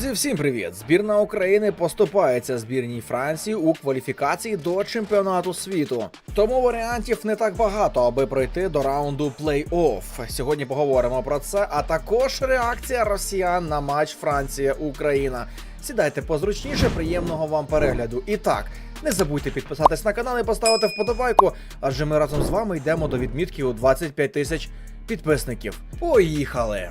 Друзі, всім привіт! Збірна України поступається збірній Франції у кваліфікації до чемпіонату світу. Тому варіантів не так багато, аби пройти до раунду плей-офф. Сьогодні поговоримо про це, а також реакція росіян на матч Франція-Україна. Сідайте позручніше, приємного вам перегляду. І так, не забудьте підписатись на канал і поставити вподобайку, адже ми разом з вами йдемо до відмітки у 25 тисяч підписників. Поїхали!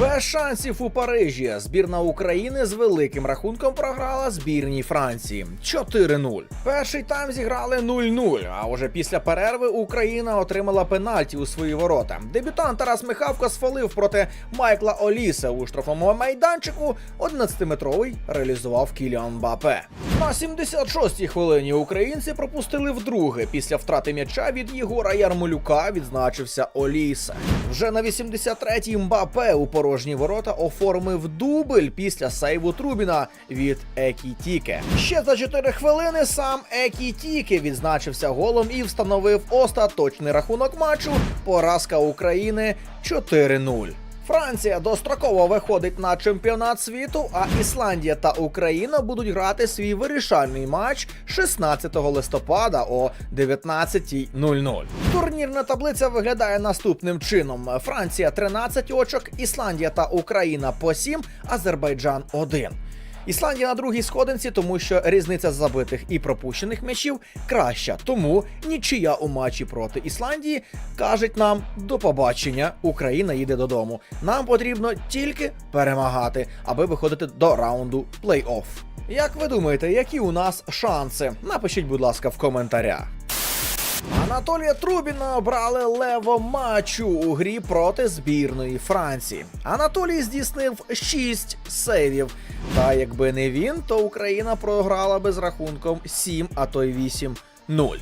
Без шансів у Парижі збірна України з великим рахунком програла збірній Франції 4-0. Перший тайм зіграли 0-0, а уже після перерви Україна отримала пенальті у свої ворота. Дебютант Тарас Михавко сфалив проти Майкла Оліса у штрафному майданчику. 11-метровий реалізував Кіліан Бапе. На 76-й хвилині українці пропустили вдруге. Після втрати м'яча від Єгора Ярмолюка відзначився Оліса. Вже на 83-й Мбапе у порожні ворота оформив дубль після сейву Трубіна від Екітіке. Ще за 4 хвилини сам Екітіке відзначився голом і встановив остаточний рахунок матчу. Поразка України 4-0. Франція достроково виходить на чемпіонат світу, а Ісландія та Україна будуть грати свій вирішальний матч 16 листопада о 19.00. Турнірна таблиця виглядає наступним чином: Франція 13 очок, Ісландія та Україна по 7, Азербайджан 1. Ісландія на другій сходинці, тому що різниця забитих і пропущених м'ячів краща. Тому нічия у матчі проти Ісландії кажуть нам до побачення. Україна їде додому. Нам потрібно тільки перемагати, аби виходити до раунду плей-офф. Як ви думаєте, які у нас шанси? Напишіть, будь ласка, в коментарях. Анатолія Трубіна обрали лево матчу у грі проти збірної Франції. Анатолій здійснив 6 сейвів. Та якби не він, то Україна програла би з рахунком 7, а то й 8-0.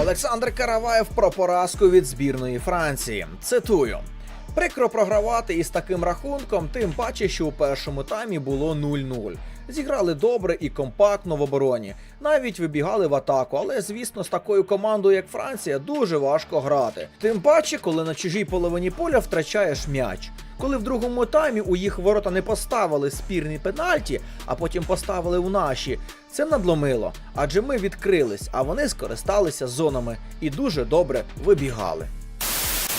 Олександр Караваєв про поразку від збірної Франції. Цитую. Прикро програвати із таким рахунком, тим паче, що у першому таймі було 0-0. Зіграли добре і компактно в обороні. Навіть вибігали в атаку, але звісно, з такою командою, як Франція, дуже важко грати. Тим паче, коли на чужій половині поля втрачаєш м'яч. Коли в другому таймі у їх ворота не поставили спірні пенальті, а потім поставили у наші, це надломило, адже ми відкрились, а вони скористалися зонами і дуже добре вибігали.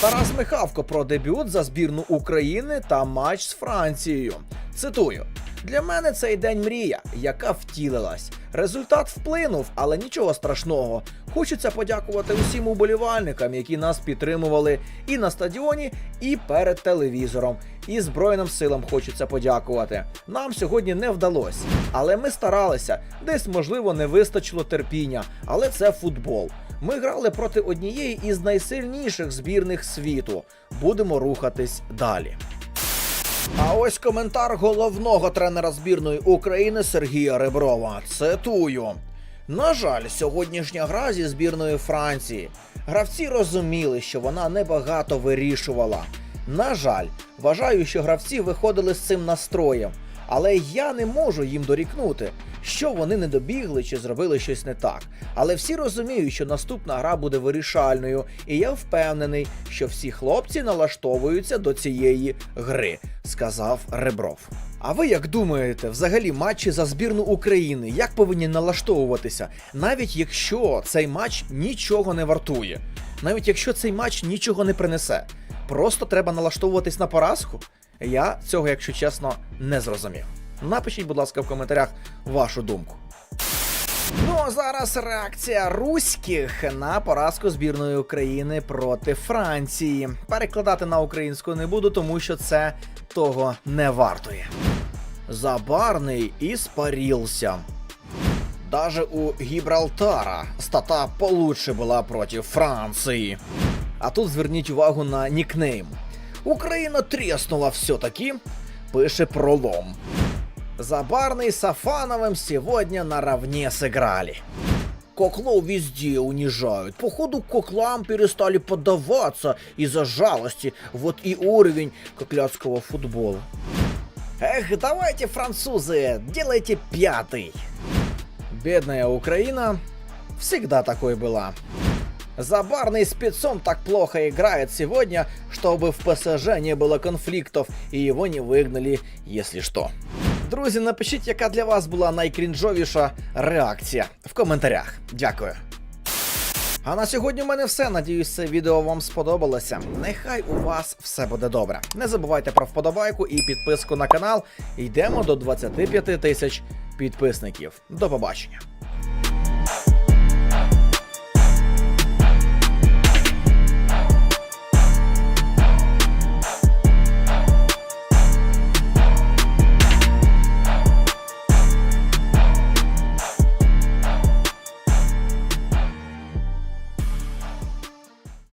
Тарас Михавко про дебют за збірну України та матч з Францією. Цитую: для мене цей день мрія, яка втілилась. Результат вплинув, але нічого страшного. Хочеться подякувати усім уболівальникам, які нас підтримували і на стадіоні, і перед телевізором. І Збройним силам хочеться подякувати. Нам сьогодні не вдалося, але ми старалися. Десь, можливо, не вистачило терпіння, але це футбол. Ми грали проти однієї із найсильніших збірних світу. Будемо рухатись далі. А ось коментар головного тренера збірної України Сергія Реброва. Цитую. На жаль, сьогоднішня гра зі збірної Франції. Гравці розуміли, що вона небагато вирішувала. На жаль, вважаю, що гравці виходили з цим настроєм, але я не можу їм дорікнути, що вони не добігли чи зробили щось не так. Але всі розуміють, що наступна гра буде вирішальною, і я впевнений, що всі хлопці налаштовуються до цієї гри, сказав Ребров. А ви як думаєте, взагалі матчі за збірну України як повинні налаштовуватися, навіть якщо цей матч нічого не вартує, навіть якщо цей матч нічого не принесе, просто треба налаштовуватись на поразку? Я цього, якщо чесно, не зрозумів. Напишіть, будь ласка, в коментарях вашу думку. Ну а зараз реакція руських на поразку збірної України проти Франції. Перекладати на українську не буду, тому що це того не вартує. Забарний испарился. Даже у Гібралтара стата получше була проти Франції. А тут зверніть увагу на нікнейм. Україна треснула все-таки, пише пролом. Забарный с Сафановым сегодня наравне сыграли. Коклов везде унижают. Походу, коклам перестали поддаваться из-за жалости. Вот и уровень кокляцкого футбола. Эх, давайте, французы, делайте пятый. Бедная Украина всегда такой была. Забарный спецом так плохо играет сегодня, чтобы в ПСЖ не было конфликтов и его не выгнали, если что. Друзі, напишіть, яка для вас була найкрінжовіша реакція в коментарях. Дякую. А на сьогодні в мене все. Надіюсь, це відео вам сподобалося. Нехай у вас все буде добре. Не забувайте про вподобайку і підписку на канал. Йдемо до 25 тисяч підписників. До побачення.